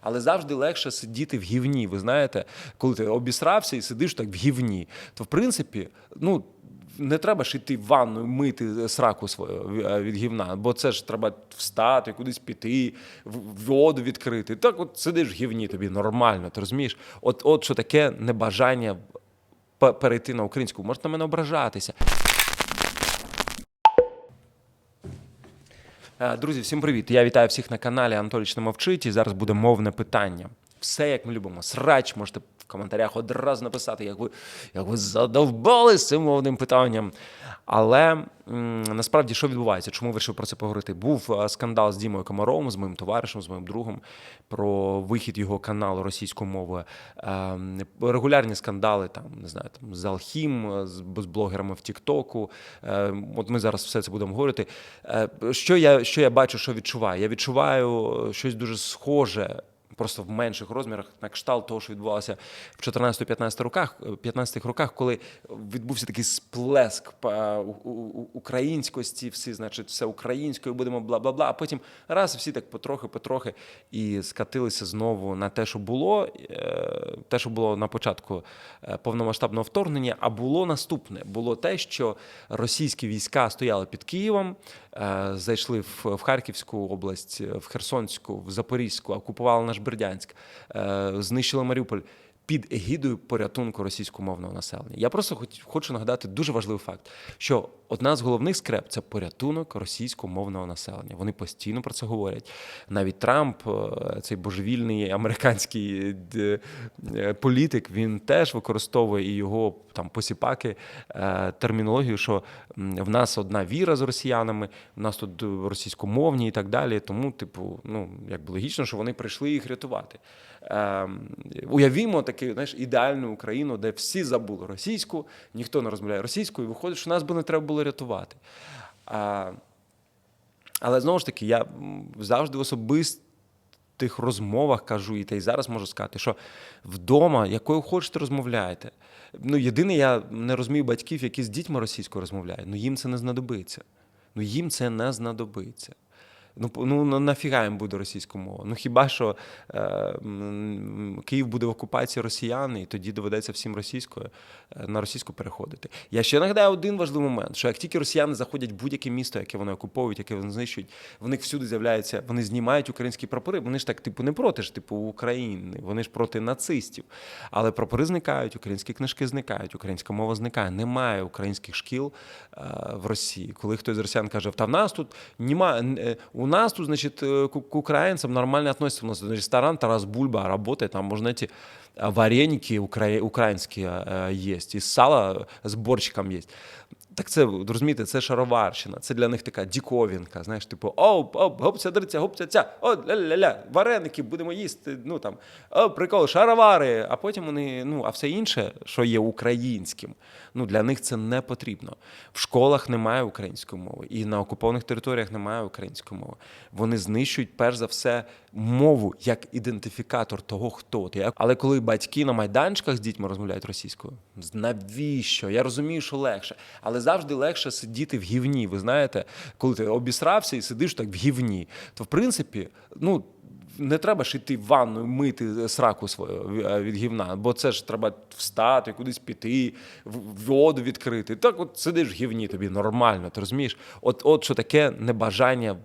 Але завжди легше сидіти в гівні. Ви знаєте, коли ти обісрався і сидиш так в гівні, то в принципі, ну. Не треба ж йти в ванну, мити сраку свою ві- від гівна, бо це ж треба встати, кудись піти, воду відкрити. Так, от сидиш в гівні, тобі нормально, ти розумієш? От, от що таке небажання перейти на українську. Можете на мене ображатися. Друзі, всім привіт! Я вітаю всіх на каналі Анатолій мовчить. І зараз буде мовне питання. Все як ми любимо. Срач можете коментарях одразу написати, як ви, як ви задовбали цим мовним питанням. Але м, насправді що відбувається? Чому вирішив про це поговорити? Був е, скандал з Дімою Комаровим, з моїм товаришем, з моїм другом про вихід його каналу російською мовою. Е, Регулярні скандали там, не знаю, там з Алхім, е, з, з блогерами в Тіктоку. Е, От ми зараз все це будемо говорити. Е, Що я, що я бачу, що відчуваю? Я відчуваю е, щось дуже схоже. Просто в менших розмірах на кшталт того, що відбувалося в 14-15 роках, 15 роках, коли відбувся такий сплеск українськості, всі, значить, все українською будемо бла бла бла. А потім раз всі так потрохи, потрохи і скатилися знову на те, що було, е, те, що було на початку е, повномасштабного вторгнення. А було наступне: було те, що російські війська стояли під Києвом, е, зайшли в Харківську область, в Херсонську, в Запорізьку, окупували наш Бердянськ, е, знищили Маріуполь. Під егідою порятунку російськомовного населення. Я просто хоч- хочу нагадати дуже важливий факт, що одна з головних скреп це порятунок російськомовного населення. Вони постійно про це говорять. Навіть Трамп, е, цей божевільний американський е, е, політик, він теж використовує і його там посіпаки термінологію, що в нас одна віра з росіянами, в нас тут російськомовні і так далі. Тому, типу, ну якби логічно, що вони прийшли їх рятувати. Е, уявімо таку, ідеальну Україну, де всі забули російську, ніхто не розмовляє російською, і виходить, що нас би не треба було рятувати. А, але знову ж таки, я завжди в особистих розмовах кажу, і та й зараз можу сказати, що вдома, якою хочете, розмовляєте. Ну, єдине, я не розумію батьків, які з дітьми російською розмовляють. Ну їм це не знадобиться. Ну їм це не знадобиться. Ну, ну на- нафіга їм буде російська мова? Ну хіба що е, Київ буде в окупації росіян, і тоді доведеться всім російською е, на російську переходити. Я ще нагадаю один важливий момент: що як тільки росіяни заходять в будь-яке місто, яке вони окуповують, яке вони знищують, в них всюди з'являється, вони знімають українські прапори. Вони ж так, типу, не проти ж, типу, України, вони ж проти нацистів. Але прапори зникають, українські книжки зникають, українська мова зникає. Немає українських шкіл е, в Росії. Коли хтось з росіян каже, та в нас тут немає, у нас тут, значит, э, к, к украинцам нормально относятся. У нас ресторан Тарас Бульба работает, там можно эти вареники укра... українські е, є, і сало з борщиком є. Так це, розумієте, це шароварщина, це для них така діковінка, знаєш, типу, оп, оп, гопця, дриця, гопця, ця, о, ля-ля-ля, вареники, будемо їсти, ну там, о, прикол, шаровари, а потім вони, ну, а все інше, що є українським, ну, для них це не потрібно. В школах немає української мови, і на окупованих територіях немає української мови. Вони знищують, перш за все, мову як ідентифікатор того, хто ти. Але коли батьки на майданчиках з дітьми розмовляють російською, навіщо? Я розумію, що легше, але завжди легше сидіти в гівні. Ви знаєте, коли ти обісрався і сидиш так в гівні, то в принципі, ну. Не треба ж йти в ванну, мити сраку свою від гівна, бо це ж треба встати, кудись піти, воду відкрити. Так, от сидиш в гівні, тобі нормально, ти розумієш? От, от що таке небажання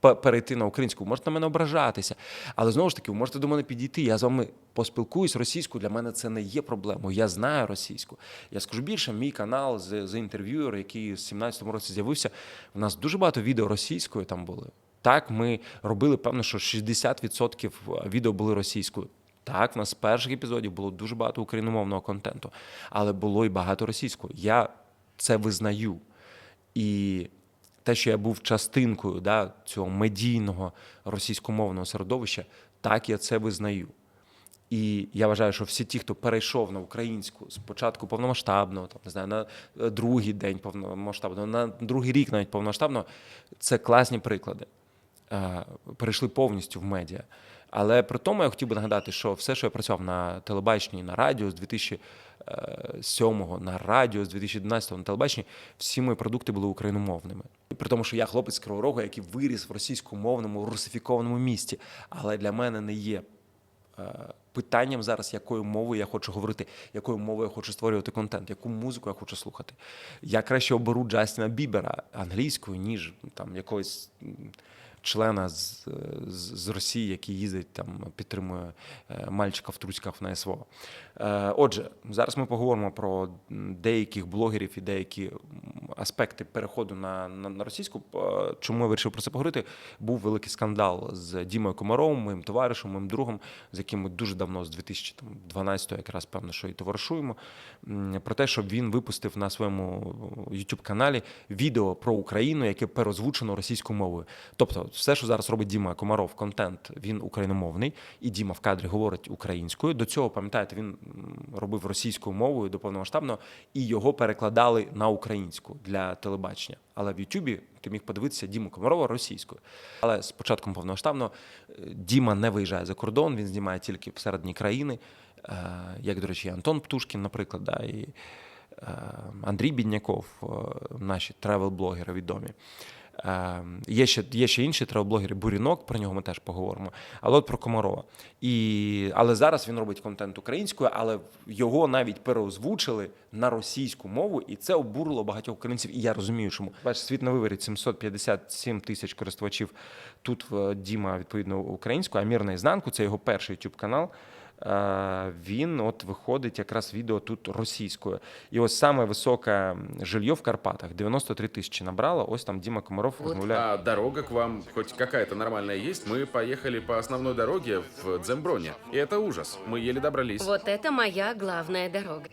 перейти на українську. Можете на мене ображатися. Але знову ж таки, ви можете до мене підійти. Я з вами поспілкуюсь російською. Для мене це не є проблемою. Я знаю російську. Я скажу більше, мій канал з, з інтерв'юер, який в 17-му році з'явився. У нас дуже багато відео російською там були. Так, ми робили певно, що 60% відео були російською. Так, в нас з перших епізодів було дуже багато україномовного контенту, але було і багато російського. Я це визнаю. І те, що я був частинкою да, цього медійного російськомовного середовища, так я це визнаю. І я вважаю, що всі ті, хто перейшов на українську з початку повномасштабного, там не знаю, на е, другий день повномасштабного, на другий рік навіть повномасштабного, це класні приклади. Е, Перейшли повністю в медіа. Але при тому я хотів би нагадати, що все, що я працював на телебаченні, на радіо з 2007 на радіо, з 2011 на телебаченні, всі мої продукти були україномовними. При тому, що я хлопець з Кривого Рогу, який виріс в російськомовному, русифікованому місті. Але для мене не є е, питанням зараз, якою мовою я хочу говорити, якою мовою я хочу створювати контент, яку музику я хочу слухати. Я краще оберу Джастіна Бібера англійською, ніж там якогось члена з, з, з Росії, який їздить там, підтримує е, мальчика в труськах на СВО. Е, Отже, зараз ми поговоримо про деяких блогерів і деякі аспекти переходу на, на, на російську. Е, Чому я вирішив про це поговорити? Був великий скандал з Дімою Комаровим, моїм товаришем, моїм другом, з яким ми дуже давно, з 2012 якраз певно, що і товаришуємо, про те, що він випустив на своєму youtube каналі відео про Україну, яке переозвучено російською мовою. Тобто, все, що зараз робить Діма Комаров, контент, він україномовний, і Діма в кадрі говорить українською. До цього, пам'ятаєте, він робив російською мовою до повномасштабного, і його перекладали на українську для телебачення. Але в Ютубі ти міг подивитися Діму Комарова російською. Але з початком повномасштабного е, Діма не виїжджає за кордон, він знімає тільки всередині країни, е, як, до речі, Антон Птушкін, наприклад, да, і е, Андрій Бідняков, наші тревел-блогери відомі. Е, Є ще, є ще інші тревел-блогери, Бурінок, про нього ми теж поговоримо. Але от про Комарова. І, але зараз він робить контент українською, але його навіть переозвучили на російську мову, і це обурило багатьох українців. І я розумію, чому. Бачиш, світ на виворі 757 тисяч користувачів. Тут в Діма відповідно українською, а мір наізнанку це його перший youtube канал. Е, Він от виходить якраз відео тут російською. І ось саме високе жилье в Карпатах 93 тисячі набрало. Ось там Діма Комаров розмовляє. А дорога к вам хоть какая-то нормальная есть? Мы поехали по основной дороге в Дземброне. И это ужас. Мы еле добрались. Вот это моя главная дорога.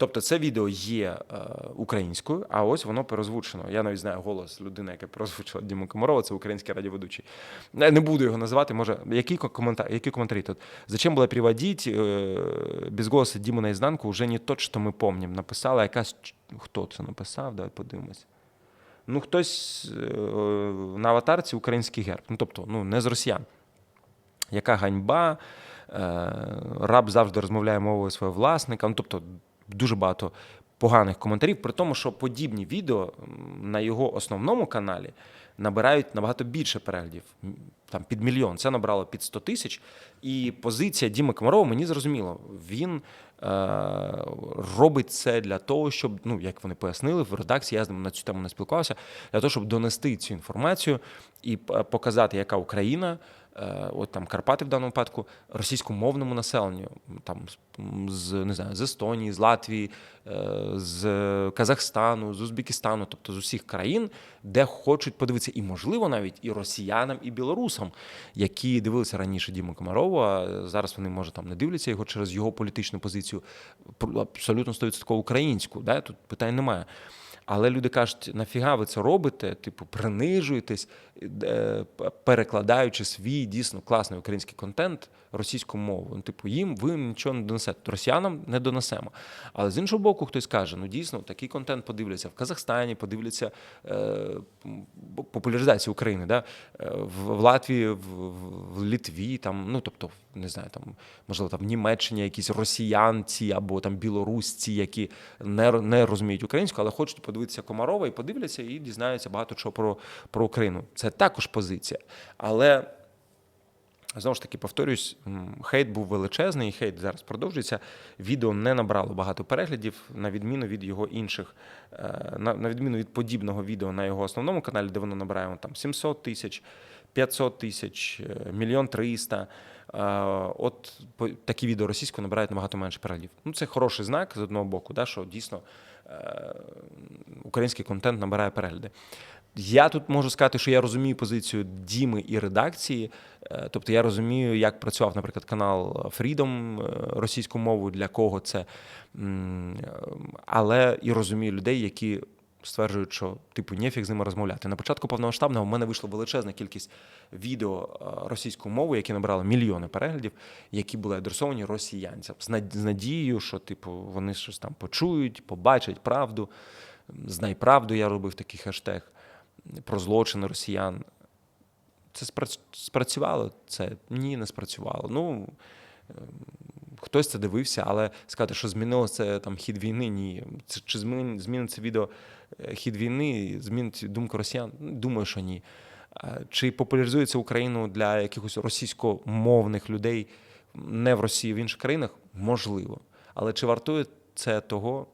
Тобто це відео є е, українською, а ось воно переозвучено. Я навіть знаю голос людини, яка переозвучила Діму Комарова, це український радіоведучий. Не буду його називати. Може, які коментарі, які коментарі тут? Зачем було переводить э, без голосу Діму наізнанку уже не то, що ми помним. Написала якась хто це написав? Давай подивимось. Ну, хтось е, на аватарці український герб. Ну, тобто, ну, не з росіян. Яка ганьба, е, раб завжди розмовляє мовою свого власника. Ну, тобто дуже багато поганих коментарів, при тому, що подібні відео на його основному каналі набирають набагато більше переглядів, там під мільйон. Це набрало під 100 тисяч. І позиція Діми Комарова мені зрозуміло. Він е, робить це для того, щоб, ну як вони пояснили в редакції, я з ним на цю тему не спілкувався, для того, щоб донести цю інформацію і показати, яка Україна. Е, От там Карпати в даному випадку російськомовному населенню, там з- не знаю, з Естонії, з Латвії, е, з Казахстану, з Узбекистану, тобто з усіх країн, де хочуть подивитися, і можливо навіть і росіянам, і білорусам, які дивилися раніше Діму Комарова. Зараз вони може там не дивляться його через його політичну позицію, абсолютно 100% українську. Да? Тут питань немає. Але люди кажуть, нафіга ви це робите? Типу, принижуєтесь, е, перекладаючи свій дійсно класний український контент російською мовою. Ну, типу, їм ви нічого не донесете. Росіянам не донесемо. Але з іншого боку, хтось каже: ну дійсно, такий контент подивляться в Казахстані, подивляться е, популяризацію України, да? е, в, в Латвії, в, в, Літві, там, ну тобто, не знаю, там можливо там в Німеччині якісь росіянці або там білорусці, які не, не розуміють українську, але хочуть подивитися Комарова і подивляться і дізнаються багато чого про, про Україну. Це також позиція. Але Знову ж таки, повторюсь, хейт був величезний, і хейт зараз продовжується. Відео не набрало багато переглядів, на відміну від його інших, е, на, відміну від подібного відео на його основному каналі, де воно набирає там 700 тисяч, 500 тисяч, е, мільйон триста. Е, От такі відео російською набирають набагато менше переглядів. Ну, це хороший знак з одного боку, да, що дійсно український контент набирає перегляди. Я тут можу сказати, що я розумію позицію Діми і редакції. Е, Тобто я розумію, як працював, наприклад, канал Freedom е, російською мовою, для кого це. Але і розумію людей, які стверджують, що типу нефіг з ними розмовляти. На початку повномасштабного в мене вийшла величезна кількість відео е, російською мовою, які набрали мільйони переглядів, які були адресовані росіянцям з надією, що типу вони щось там почують, побачать правду. Знай правду, я робив такий хештег про злочини росіян. Це спрацювало? Це ні, не спрацювало. Ну, ем, хтось це дивився, але сказати, що змінилося там хід війни, ні. Це, чи зміниться відео е, хід війни, змінить думку росіян? Думаю, що ні. Е, Чи популяризується Україну для якихось російськомовних людей не в Росії, в інших країнах? Можливо. Але чи вартує це того?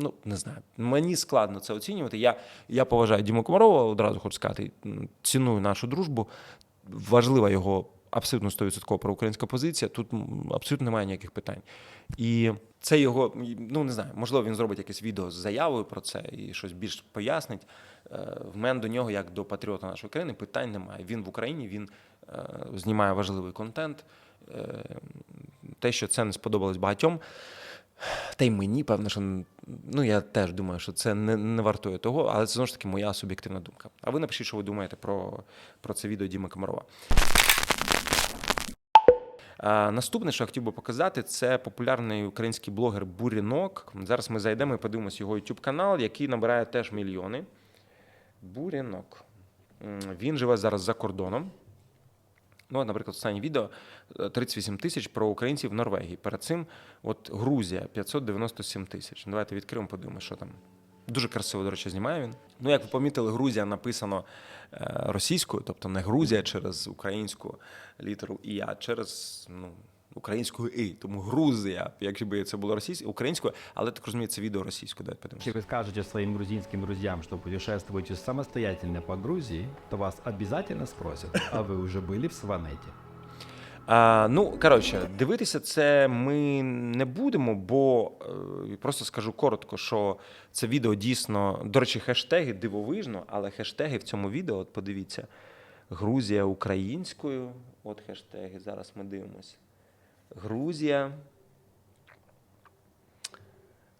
Ну, не знаю. Мені складно це оцінювати. Я, я поважаю Діму Комарова, одразу хочу сказати, ціную нашу дружбу. Важлива його абсолютно 100% проукраїнська позиція. Тут абсолютно немає ніяких питань. І це його, ну не знаю, можливо, він зробить якесь відео з заявою про це і щось більш пояснить. Е, В мене до нього, як до патріота нашої країни, питань немає. Він в Україні, він е, знімає важливий контент. Е, Те, що це не сподобалось багатьом. Та й мені, певно, що ну я теж думаю, що це не, не вартує того, але це знову ж таки моя суб'єктивна думка. А ви напишіть, що ви думаєте про, про це відео Діми Комарова. А, наступне, що я хотів би показати, це популярний український блогер Бурінок. Зараз ми зайдемо і подивимося його YouTube канал, який набирає теж мільйони. Бурінок. Він живе зараз за кордоном. Ну, наприклад, останнє відео е, 38 тисяч про українців в Норвегії. Перед цим от Грузія 597 тисяч. Ну, Давайте відкриємо, подивимося, що там. Дуже красиво, до речі, знімає він. Ну, як ви помітили, Грузія написано е, російською, тобто не Грузія через українську літеру І, а через ну, українську І. Тому Грузія, якби це було російською, українською, але так розумію, це відео російською. Давайте подивимося. Если вы скажете своим грузинским друзьям, что путешествуете самостоятельно по Грузии, то вас обязательно спросят, а вы уже были в Сванете? А, ну, коротше, дивитися це ми не будемо, бо е, просто скажу коротко, що це відео дійсно, до речі, хештеги дивовижно, але хештеги в цьому відео, от подивіться, Грузія українською. От хештеги, зараз ми дивимося. Грузія.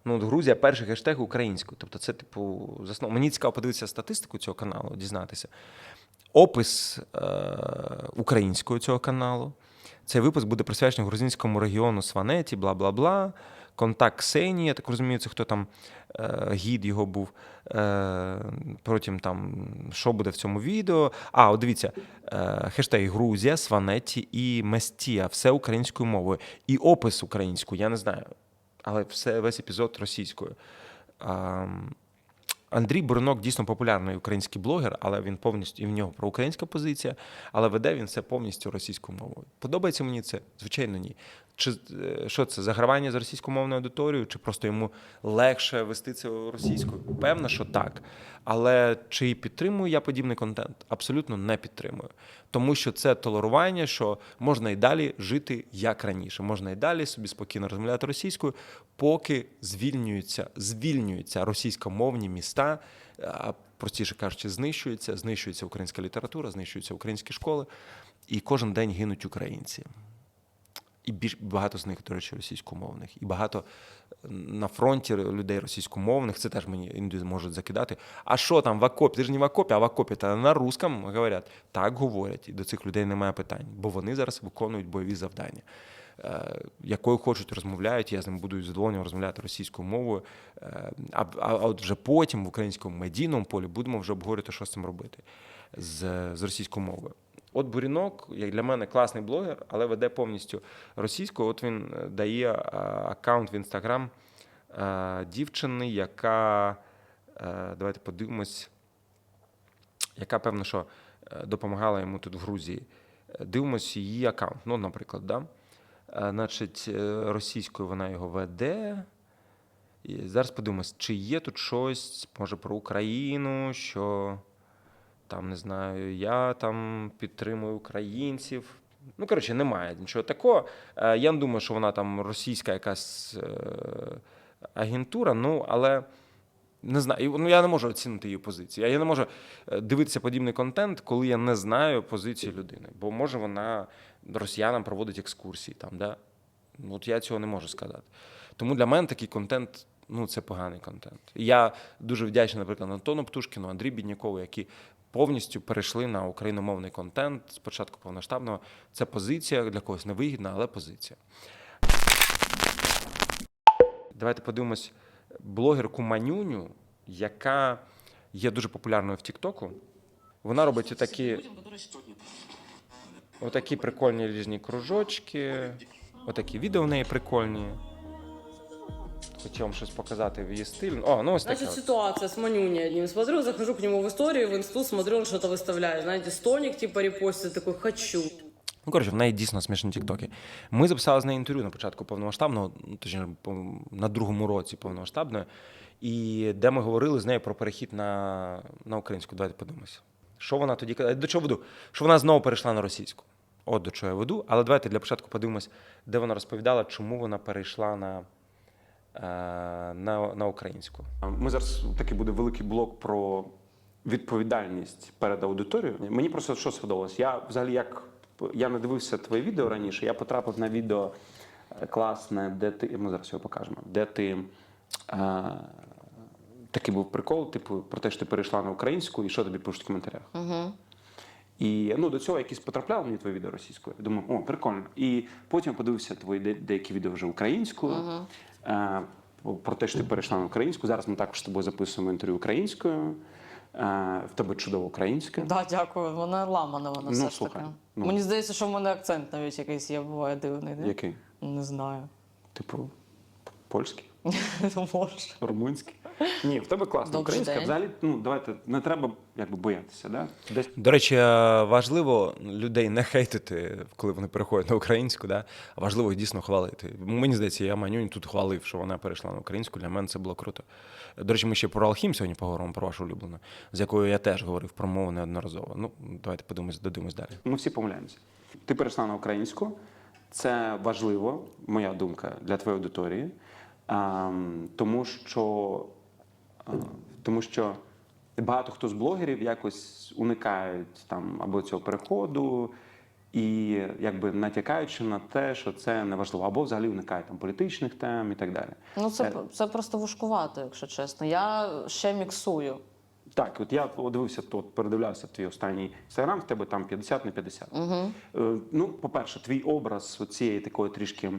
Ну, от Грузія перший хештег українською. Тобто, це, типу, заснов... Мені цікаво подивитися статистику цього каналу, дізнатися. Опис е- українською цього каналу. Цей випуск буде присвячений грузинському регіону Сванеті, бла бла бла. Контакт Ксенії, я так розумію, це хто там е, гід його був. Е, потім там, що буде в цьому відео. А, от дивіться, е, хештеги Грузія, Сванеті і Местія. Все українською мовою. І опис українською, я не знаю. Але все, весь епізод російською. Андрій Бурнок дійсно популярний український блогер, але він повністю і в нього проукраїнська позиція, але веде він це повністю російською мовою. Подобається мені це? Звичайно, ні. Чи е, що це загравання з російськомовною аудиторією, чи просто йому легше вести це російською? Певно, що так. Але чи підтримую я подібний контент? Абсолютно не підтримую. Тому що це толерування, що можна і далі жити як раніше. Можна і далі собі спокійно розмовляти російською, поки звільнюються, звільнюються російськомовні міста, простіше кажучи, знищуються, знищується українська література, знищуються українські школи, і кожен день гинуть українці. І більш багато з них, до речі, російськомовних, і багато на фронті людей російськомовних. Це теж мені іноді можуть закидати. А що там в окопі? Ти ж не в окопі, а в окопі та на русском говорять. Так говорять, і до цих людей немає питань, бо вони зараз виконують бойові завдання. Е, Якою хочуть розмовляють, я з ним буду задоволенням розмовляти російською мовою. Е, А, а, а от вже потім в українському медійному полі будемо вже обговорювати, що з цим робити з, з російською мовою. От Бурінок, як для мене класний блогер, але веде повністю російською. От він е, дає е, аккаунт в інстаграм е, дівчини, яка давайте подивимось, яка певно, що допомагала йому тут в Грузії. Дивимось її аккаунт. Ну, наприклад, да? Значить, російською вона його веде. І зараз подивимось, чи є тут щось, може, про Україну, що там не знаю, я там підтримую українців. Ну, коротше, немає нічого такого. Е, Я не думаю, що вона там російська якась е, агентура, ну, але не знаю. Ну, я не можу оцінити її позицію. Я не можу е, дивитися подібний контент, коли я не знаю позиції людини. Бо може вона росіянам проводить екскурсії там, да? Ну, От я цього не можу сказати. Тому для мене такий контент. Ну, це поганий контент. Я дуже вдячний, наприклад, Антону Птушкіну, Андрію Біднякову, які повністю перейшли на україномовний контент з початку повноштабного. Це позиція для когось невигідна, але позиція. Давайте подивимось блогерку Манюню, яка є дуже популярною в Тіктоку. Вона робить отакі, отакі прикольні різні кружочки, отакі відео в неї прикольні. Хотів вам щось показати в її стиль. О, ну ось таке. Значит, от. ситуация с Манюней одним. Смотрю, захожу к нему в историю, в инсту, смотрю, он что-то выставляет. Знаете, стоник типа репостит, такой, хочу. Ну, коротше, в неї дійсно смішні тіктоки. Ми записали з нею інтерв'ю на початку повномасштабного, ну, точніше, на другому році повномасштабної, і де ми говорили з нею про перехід на, на українську. Давайте подивимося. Що вона тоді казала? До чого веду? Що вона знову перейшла на російську. От до чого я веду. Але давайте для початку подивимось, де вона розповідала, чому вона перейшла на, на, на українську. Ми зараз такий буде великий блок про відповідальність перед аудиторією. Мені просто що сподобалось. Я взагалі як я не дивився твоє відео раніше. Я потрапив на відео е, класне, де ти. Ми зараз його покажемо. Де ти. Е, такий був прикол, типу, про те, що ти перейшла на українську, і що тобі пишуть в коментарях. Угу. І ну, до цього якісь потрапляли мені твої відео російською. Я думаю, о, прикольно. І потім подивився твої де- деякі відео вже українською. Е, про те, що ти перейшла на українську. Зараз ми також з тобою записуємо інтерв'ю українською. Е, в тебе чудово українське. Да, дякую. Вона ламана, вона Ну, все ж таки. ну. Мені здається, що в мене акцент навіть якийсь є, буває дивний. Не, Який? не знаю. Типу, польський, Може. румунський. Ні, в тебе класна Добрий українська. день. Взагалі, ну давайте не треба якби боятися. Да? Десь До речі, е, важливо людей не хейтити, коли вони переходять на українську, да? а важливо дійсно хвалити. Мені здається, я Манюнь тут хвалив, що вона перейшла на українську. Для мене це було круто. До речі, ми ще про Алхім сьогодні поговоримо, про вашу улюблену, з якою я теж говорив про мову неодноразово. Ну, давайте подивимось, додивимось далі. Ми всі помиляємося. Ти перейшла на українську. Це важливо, моя думка, для твоєї аудиторії, тому що, е, тому що багато хто з блогерів якось уникають там або цього переходу, і якби натякаючи на те, що це не важливо, або взагалі уникають там політичних тем і так далі. Ну, це, Е, це просто вушкувато, якщо чесно. Я ще міксую. Так, от я подивився, тут передивлявся твій останній інстаграм, в тебе там 50 на 50. Угу. Е, Ну, по-перше, твій образ цієї такої трішки.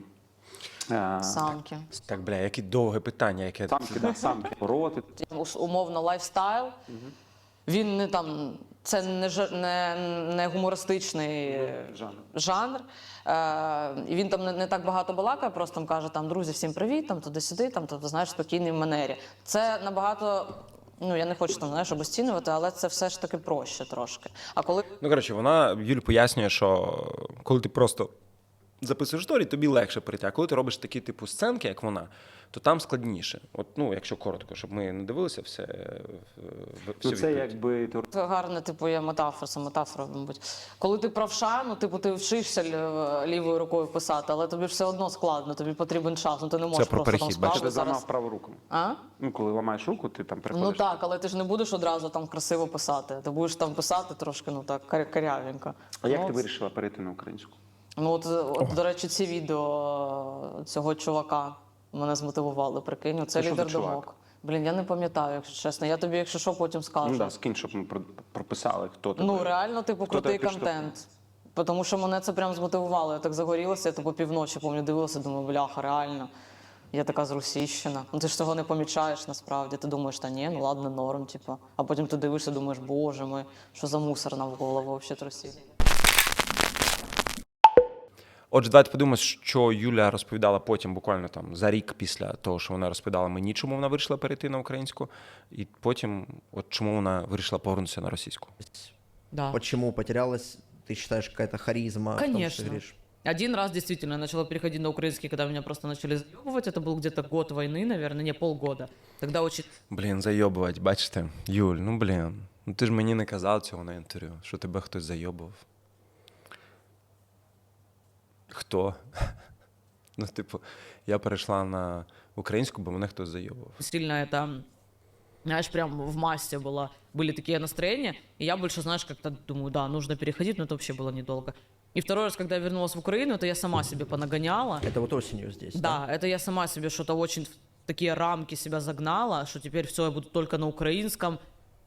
Е, Самки. Так, бля, яке довге питання, яке Самки, да, самки, роти. Ус- умовно лайфстайл. Він не там, це не, жа- не, не гумористичний Жанр. жанр. Е, і він там не, не так багато балакає, просто там каже: там, друзі, всім привіт, там туди-сюди, там, тобто, знаєш, спокійний в манері. Це набагато. Ну, я не хочу там знаєш, обесцінювати, але це все ж таки проще трошки. А коли Ну, коротше, вона Юль пояснює, що коли ти просто записуєш сторі, тобі легше прийти. А коли ти робиш такі типу сценки, як вона, то там складніше. От, ну, якщо коротко, щоб ми не дивилися все. е, в- всю Ну, це відповідь. якби Це гарна, типу, є метафора, це метафора, мабуть. Коли ти правша, ну, типу, ти вчишся лівою рукою писати, але тобі все одно складно, тобі потрібен час. Ну ти не можеш про просто там перехід, справу ти зараз. праву руку. А? Ну, коли ламаєш руку, ти там Ну так, але ти ж не будеш одразу там красиво писати. Ти будеш там писати трошки, ну так, каря- карявенько. А як ти вирішила перейти на українську? Ну, от, от, до речі, ці відео цього чувака мене змотивували, прикинь. Це Це лідер думок. Блін, я не пам'ятаю, якщо чесно. Я тобі, якщо що, потім скажу. Ну да, скинь, щоб ми про- прописали, хто ти. Ну, реально, типу, Хто крутий тебе контент. Тому що мене це прям змотивувало. Я так загорілася, я типу півночі помню, дивилася, думаю, бляха, реально. Я така зрусіщена. Ну ти ж цього не помічаєш насправді. Ти думаєш, та ні, ну ладно, норм, типу. А потім ти дивишся, думаєш, боже мой, що за мусор навколо вообще трусів. Отже, давайте подивимось, що Юля розповідала потім, буквально там за рік після того, що вона розповідала мені, чому вона вирішила перейти на українську, і потім, от чому вона вирішила повернутися на російську. Да. Почему потерялась, ты считаешь, какая-то харизма? в том, что ты Конечно. говоришь? Один раз действительно я начала переходить на украинский, когда меня просто начали заебывать. Это был где-то год войны, наверное, не полгода. Тогда очень Блін, зайобувати, бачите? Юль, ну блін. Ну ти ж мені не казав цього на інтерв'ю, що тебе хтось зайобував. Хто? Ну, типу, я перейшла на українську, бо мене хтось зайобував. сильно это, знаешь, прям в массе было. Были такие настроения, и я больше, знаешь, как-то думаю, да, нужно переходить, но это вообще было недолго. И второй раз, когда я вернулась в Украину, это я сама себе понагоняла. Это вот осенью здесь, Да, это я сама себе что-то очень в такие рамки себя загнала, что теперь все, я буду только на украинском,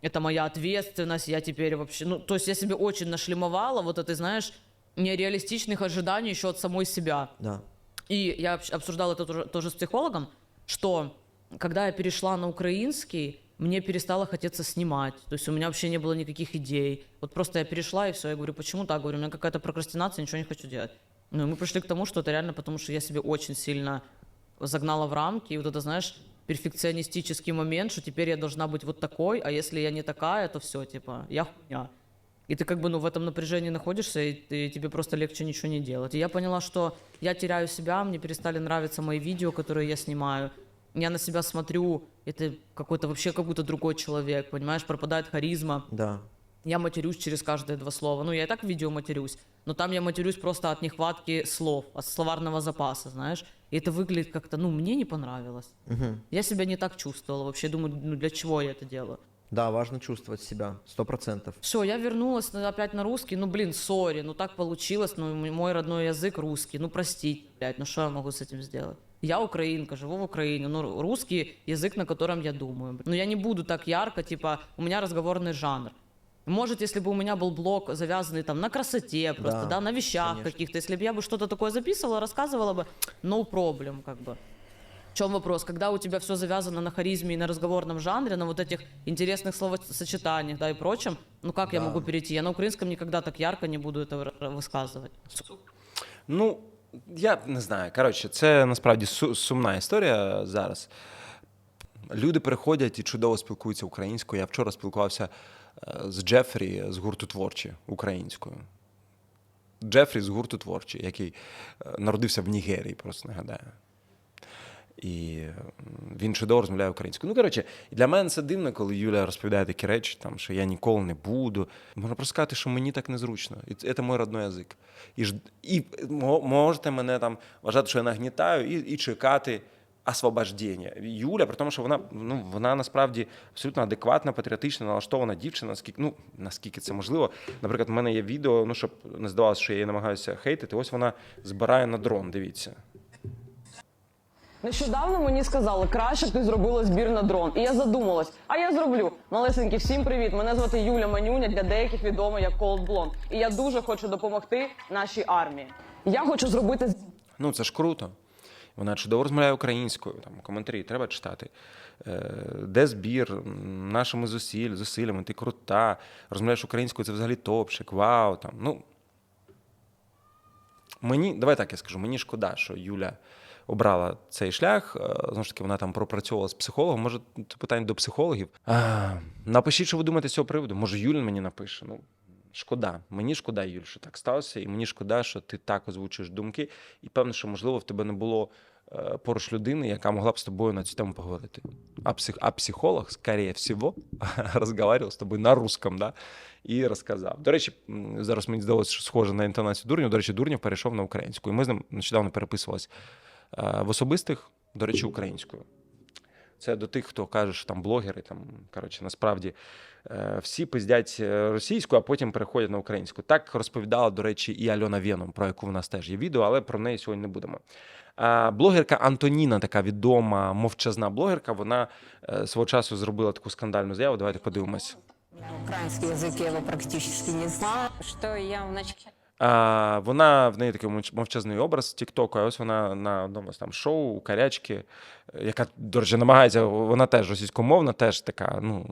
это моя ответственность, я теперь вообще, ну, то есть я себе очень нашлемовала вот этой, знаешь, нереалистичных ожиданий еще от самой себя. Да. И я общ- обсуждала это тоже, тоже с психологом, что когда я перешла на украинский, мне перестало хотеться снимать. То есть у меня вообще не было никаких идей. Вот просто я перешла и все. Я говорю, почему так? Говорю, у меня какая-то прокрастинация, ничего не хочу делать. Ну, и мы пришли к тому, что это реально потому, что я себе очень сильно загнала в рамки. И вот это, знаешь, перфекционистический момент, что теперь я должна быть вот такой, а если я не такая, то все, типа, я хуйня. И ты как бы, ну, в этом напряжении находишься, и ты, тебе просто легче ничего не делать. И я поняла, что я теряю себя, мне перестали нравиться мои видео, которые я снимаю. Я на себя смотрю, это какой-то вообще какой-то другой человек, понимаешь, пропадает харизма. Да. Я матерюсь через каждые два слова. Ну, я и так в видео матерюсь, но там я матерюсь просто от нехватки слов, от словарного запаса, знаешь. И это выглядит как-то, ну, мне не понравилось. Я себя не так чувствовала вообще. Думаю, ну, для чего я это делаю? Да, важно чувствовать себя, сто процентов. Все, я вернулась на- опять на русский. Ну, блин, сори, ну так получилось. Ну, м- мой родной язык русский. Ну, простите, блядь, ну что я могу с этим сделать? Я украинка, живу в Украине. Ну, русский язык, на котором я думаю. Ну, я не буду так ярко, типа, у меня разговорный жанр. Может, если бы у меня был блог завязанный там на красоте, просто, да, Да, на вещах конечно. каких-то, если бы я бы что-то такое записывала, рассказывала бы, no problem, как бы. В чем вопрос? Когда у тебя все завязано на харизме и на разговорном жанре, на вот этих интересных словосочетаниях, да, и прочем, ну как я Да. могу перейти? Я на украинском никогда так ярко не буду это р- высказывать. Ну, я не знаю. Коротше, це насправді су- сумна історія зараз. Люди приходять і чудово спілкуються українською. Я вчора спілкувався е, з Джефрі з гурту творчі українською. Джефрі з гурту творчі, який е, народився в Нігерії, просто нагадаю. І він чудово розмовляє українською. Ну, коротше, для мене це дивно, коли Юля розповідає такі речі, там, що я ніколи не буду. Можна просто сказати, що мені так незручно. І це мій родний язик. І, і можете мене там вважати, що я нагнітаю, і, і чекати освобождення. Юля, при тому, що вона, ну, вона насправді абсолютно адекватна, патріотична, налаштована дівчина, наскільки, ну, наскільки це можливо. Наприклад, в мене є відео, ну, щоб не здавалося, що я її намагаюся хейтити. Ось вона збирає на дрон, дивіться. Нещодавно мені сказали, краще б ти зробила збір на дрон. І я задумалась, а я зроблю. Малесенькі, всім привіт. Мене звати Юля Манюня, для деяких відома як Cold Blonde. І я дуже хочу допомогти нашій армії. Я хочу зробити Ну, це ж круто. Вона чудово розмовляє українською, там коментарі треба читати. Е, де збір нашими зусиль, зусиллями, ти крута, розмовляєш українською, це взагалі топчик, вау. Там. Ну, мені, давай так я скажу, мені шкода, що Юля обрала цей шлях. Е, Знову ж таки, вона там пропрацьовувала з психологом. Може, це питання до психологів. А, напишіть, що ви думаєте з цього приводу. Може, Юля мені напише. Ну, шкода. Мені шкода, Юль, що так сталося, і мені шкода, що ти так озвучуєш думки. І певно, що можливо в тебе не було е, поруч людини, яка могла б з тобою на цю тему поговорити. А, псих, а психолог, скоріше всього, розмовляв з тобою на русском, да? і розказав. До речі, зараз мені здалося, що схоже на інтонацію Дурнів. До речі, Дурнів перейшов на українську. І ми з ним нещодавно переписувалися в особистих, до речі, українською. Це до тих, хто каже, що там блогери, там, коротше, насправді е, всі пиздять е, російською, а потім переходять на українську. Так розповідала, до речі, і Альона Веном, про яку в нас теж є відео, але про неї сьогодні не будемо. Блогерка Антоніна, така відома, мовчазна блогерка, вона е, свого часу зробила таку скандальну заяву. Давайте подивимось. Украинский язык я его практически не знала. Что я вначале А, вона в неї такий мовч- мовчазний образ Тіктоку, а ось вона на одному з там шоу у Карячки, яка, до речі, намагається, вона теж російськомовна, теж така, ну,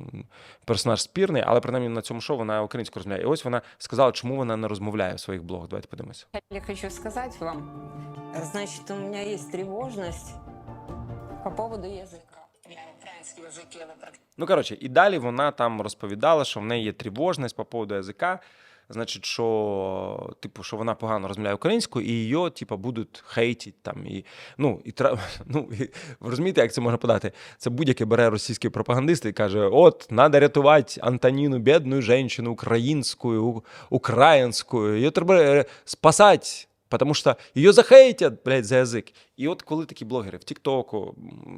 персонаж спірний, але принаймні на цьому шоу вона українською розмовляє. І ось вона сказала, чому вона не розмовляє в своїх блогах. Давайте подивимося. Я хочу сказать вам, значит, у меня есть тревожность по поводу языка. Я украинский язык я его практически Ну, коротше, і далі вона там розповідала, що в неї є тривожність по поводу язика. Значить, що, типу, що вона погано розмовляє українською, і її, типу, будуть хейтити там. І, ну, і, ну, і, ви розумієте, як це можна подати? Це будь-який бере російський пропагандист і каже: от, треба рятувати Антоніну, бідну жінку, українською, українською, її треба е, спасати. Потому що її захейтять, блядь, за язик. І от коли такі блогери в Тіктоку,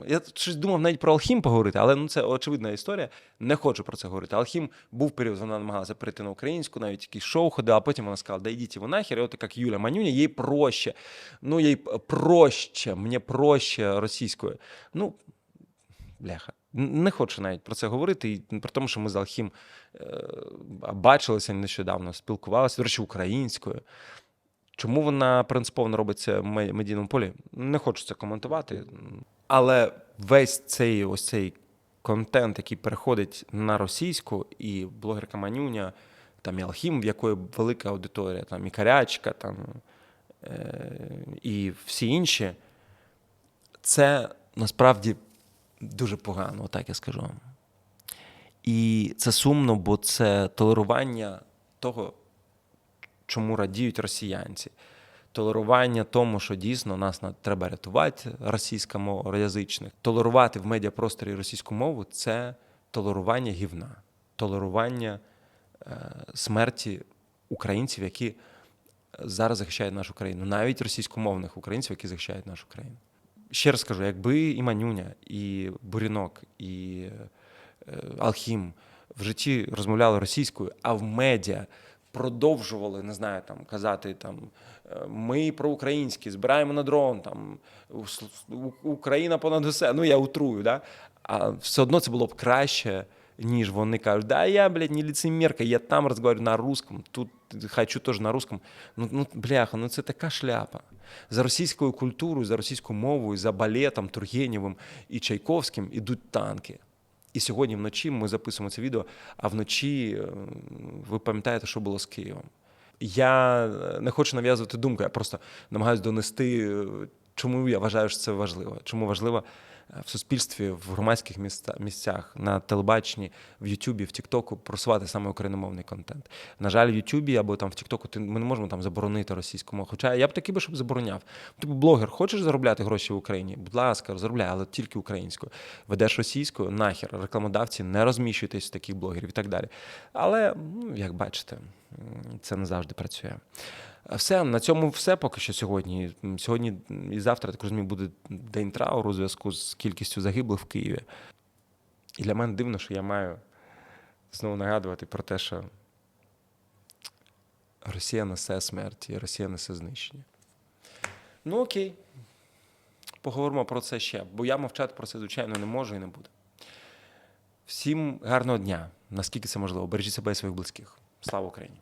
я щось думав навіть про Алхім поговорити, але ну це очевидна історія. Не хочу про це говорити. Алхім був період, вона намагалася перейти на українську, навіть якісь шоу ходила, а потім вона сказала, да йдіть ви нахер. І от як Юля Манюня, їй проще. Ну, їй проще, мені проще російською. Ну, бляха. Не хочу навіть про це говорити, і при тому, що ми з Алхім е, бачилися нещодавно, спілкувалися, до речі, українською. Чому вона принципово не робить це в медійному полі? Не хочу це коментувати. Але весь цей ось цей контент, який переходить на російську, і блогерка Манюня, там і Алхім, в якої велика аудиторія, там і Карячка, там, е, і всі інші, це насправді дуже погано, отак я скажу. І це сумно, бо це толерування того, чому радіють росіянці. Толерування тому, що дійсно нас треба рятувати російськомоязичних. Толерувати в медіапросторі російську мову це толерування гівна, толерування е, смерті українців, які зараз захищають нашу країну, навіть російськомовних українців, які захищають нашу країну. Ще раз скажу, якби і Манюня, і Бурінок, і е, Алхім в житті розмовляли російською, а в медіа продовжували, не знаю, там казати там е, ми проукраїнські, збираємо на дрон, там Україна понад усе. Ну я утрую, да? а все одно це було б краще. Ніж вони кажуть, да, я, блядь, не лицемерка, я там разговариваю на русском, тут хочу теж на русском. Ну, ну, бляха, ну це така шляпа. За російською культурою, за російською мовою, за балетом Тургенєвим і Чайковським ідуть танки. І сьогодні вночі ми записуємо це відео, а вночі е, ви пам'ятаєте, що було з Києвом. Я е, не хочу нав'язувати думку, я просто намагаюся донести, е, чому я вважаю, що це важливо. Чому важливо в суспільстві, в громадських місця- місцях, на телебаченні, в Ютубі, в Тіктоку просувати саме україномовний контент. На жаль, в Ютубі або там в Тіктоку ми не можемо там заборонити російську мову. Хоча я б такий би, щоб забороняв. Типу, блогер, хочеш заробляти гроші в Україні? Будь ласка, заробляй, але тільки українською. Ведеш російською, нахер, рекламодавці, не розміщуйтесь в таких блогерів і так далі. Але, ну, як бачите, це не завжди працює. Все, на цьому все поки що сьогодні. Сьогодні і завтра, так розумію, буде день трауру у зв'язку з кількістю загиблих в Києві. І для мене дивно, що я маю знову нагадувати про те, що Росія несе смерть, і Росія несе знищення. Ну окей. Поговоримо про це ще, бо я мовчати про це, звичайно, не можу і не буду. Всім гарного дня, наскільки це можливо. Бережіть себе і своїх близьких. Слава Україні!